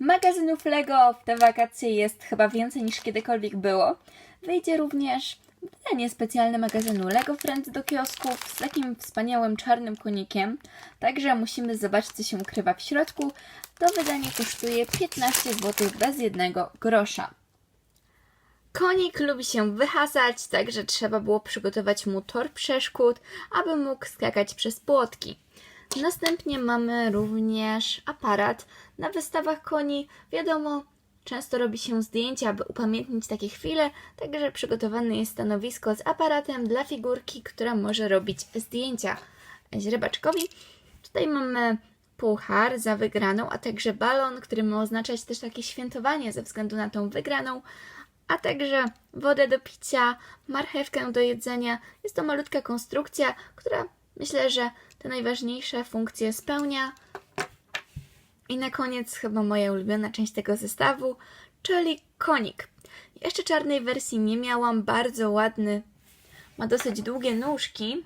Magazynów Lego w te wakacje jest chyba więcej niż kiedykolwiek było. Wyjdzie również wydanie specjalne magazynu Lego Friends do kiosków z takim wspaniałym czarnym konikiem. Także musimy zobaczyć, co się ukrywa w środku. To wydanie kosztuje 15 zł bez jednego grosza. Konik lubi się wyhasać, także trzeba było przygotować mu tor przeszkód, aby mógł skakać przez płotki. Następnie mamy również aparat. Na wystawach koni, wiadomo, często robi się zdjęcia, aby upamiętnić takie chwile, także przygotowane jest stanowisko z aparatem dla figurki, która może robić zdjęcia źrebaczkowi. Tutaj mamy puchar za wygraną, a także balon, który ma oznaczać też takie świętowanie ze względu na tą wygraną, a także wodę do picia, marchewkę do jedzenia. Jest to malutka konstrukcja, która myślę, że te najważniejsze funkcje spełnia. I na koniec chyba moja ulubiona część tego zestawu, czyli konik. Jeszcze czarnej wersji nie miałam, bardzo ładny, ma dosyć długie nóżki.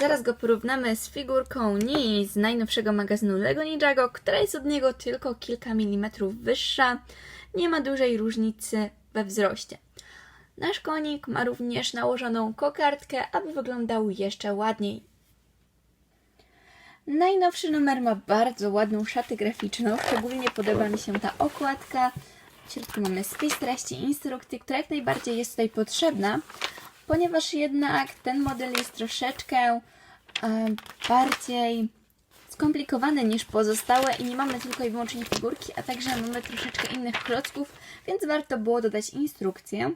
Zaraz go porównamy z figurką Nii z najnowszego magazynu Lego Ninjago, która jest od niego tylko kilka milimetrów wyższa. Nie ma dużej różnicy we wzroście. Nasz konik ma również nałożoną kokardkę, aby wyglądał jeszcze ładniej. Najnowszy numer ma bardzo ładną szatę graficzną. Szczególnie podoba mi się ta okładka. W środku mamy spis treści instrukcji, która jak najbardziej jest tutaj potrzebna, ponieważ jednak ten model jest troszeczkę e, bardziej skomplikowany niż pozostałe i nie mamy tylko i wyłącznie figurki, a także mamy troszeczkę innych klocków, więc warto było dodać instrukcję.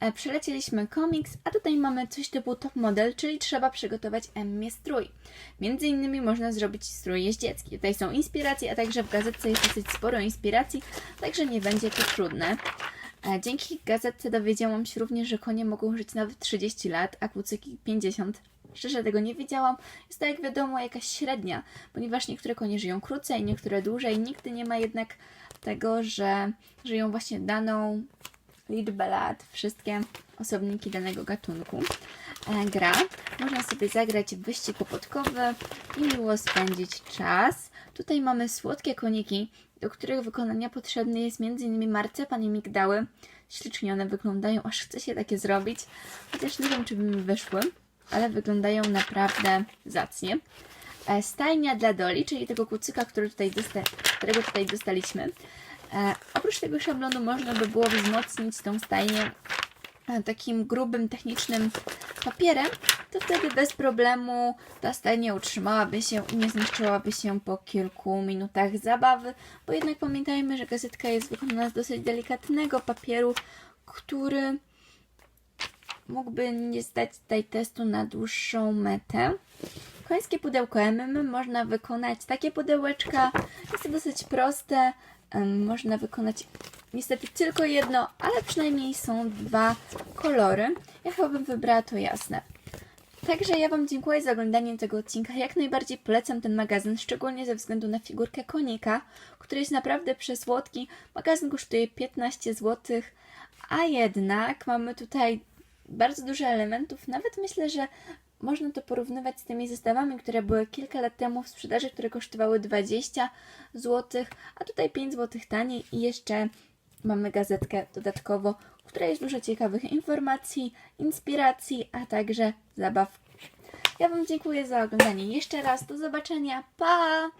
E, Przelecieliśmy komiks, a tutaj mamy coś typu top model, czyli trzeba przygotować Emmie strój. Między innymi można zrobić strój jeździecki. Tutaj są inspiracje, a także w gazetce jest dosyć sporo inspiracji, także nie będzie to trudne. E, Dzięki gazetce dowiedziałam się również, że konie mogą żyć nawet 30 lat, a kucyki 50. Szczerze tego nie wiedziałam. Jest to jak wiadomo jakaś średnia, ponieważ niektóre konie żyją krócej, niektóre dłużej. Nigdy nie ma jednak tego, że żyją właśnie daną liczbę lat, wszystkie osobniki danego gatunku. E, gra. Można sobie zagrać w wyścig i miło spędzić czas. Tutaj mamy słodkie koniki, do których wykonania potrzebny jest m.in. marcepan i migdały. Ślicznie one wyglądają, aż chce się takie zrobić. Chociaż nie wiem, czy by mi wyszły, ale wyglądają naprawdę zacnie. E, Stajnia dla Doli, czyli tego kucyka, który tutaj którego tutaj dostaliśmy. E, oprócz tego szablonu można by było wzmocnić tą stajnię e, takim grubym, technicznym papierem, to wtedy bez problemu ta stajnia utrzymałaby się i nie zniszczyłaby się po kilku minutach zabawy, bo jednak pamiętajmy, że gazetka jest wykonana z dosyć delikatnego papieru, który mógłby nie zdać tutaj testu na dłuższą metę. Końskie pudełko MM można wykonać takie pudełeczka. Jest to dosyć proste. Można wykonać niestety tylko jedno, ale przynajmniej są dwa kolory. Ja chyba bym wybrała to jasne. Także ja Wam dziękuję za oglądanie tego odcinka. Jak najbardziej polecam ten magazyn, szczególnie ze względu na figurkę konika, który jest naprawdę przesłodki. Magazyn kosztuje 15 zł, a jednak mamy tutaj bardzo dużo elementów. Nawet myślę, że można to porównywać z tymi zestawami, które były kilka lat temu w sprzedaży, które kosztowały 20 zł, a tutaj 5 zł taniej i jeszcze mamy gazetkę dodatkowo, w której jest dużo ciekawych informacji, inspiracji, a także zabaw. Ja Wam dziękuję za oglądanie jeszcze raz. Do zobaczenia. Pa!